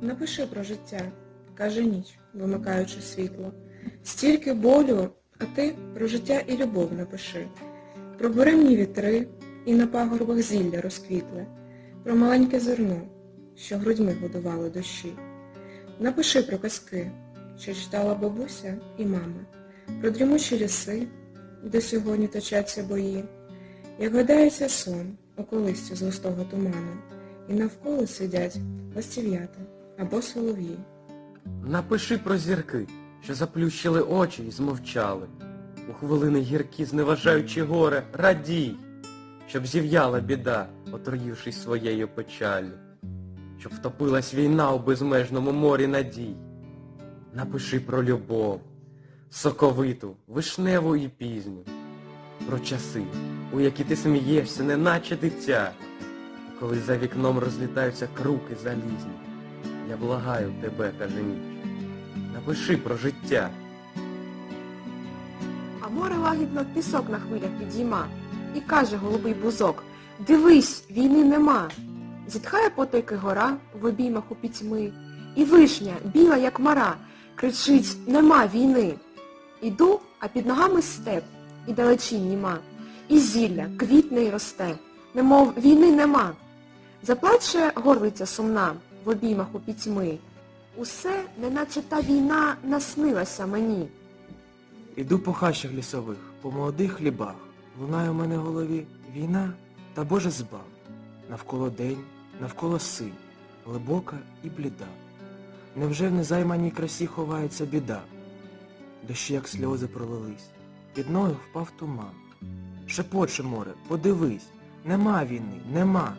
напиши про життя, каже ніч, вимикаючи світло. Стільки болю, а ти про життя і любов напиши. Про буремні вітри і на пагорбах зілля розквітле, про маленьке зерно, що грудьми годувало душі. Напиши про казки, що читала бабуся і мама, про дрімучі ліси, де сьогодні точаться бої, як гадається сон у колисці з густого туману, і навколо сидять ластів'ята або солов'ї. Напиши про зірки, що заплющили очі і змовчали. У хвилини гіркі, зневажаючи горе, радій, щоб зів'яла біда, отруївшись своєю печаллю, щоб втопилась війна у безмежному морі надій. Напиши про любов, соковиту, вишневу і пізню, про часи, у які ти смієшся, неначе дитя, коли за вікном розлітаються круки залізні. Я благаю тебе, каже ніч, напиши про життя. А море лагідно пісок на хвилях підійма. І каже голубий бузок, дивись, війни нема. Зітхає потайки гора в обіймах у пітьми, і вишня, біла, як мара, кричить Нема війни. Іду, а під ногами степ, і далечінь німа, і зілля квітне й росте, немов війни нема. Заплаче горлиця сумна в обіймах у пітьми. Усе, неначе та війна наснилася мені. Іду по хащах лісових, по молодих хлібах. Лунає у мене в голові війна та Боже збав. Навколо день, навколо синь, глибока і бліда. Невже в незайманій красі ховається біда? Дощі, як сльози пролились, під ноги впав туман. Шепоче море, подивись, нема війни, нема.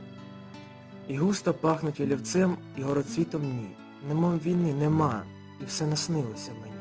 І густо пахнуть олівцем і гороцвітом ні. Немов війни нема, і все наснилося мені.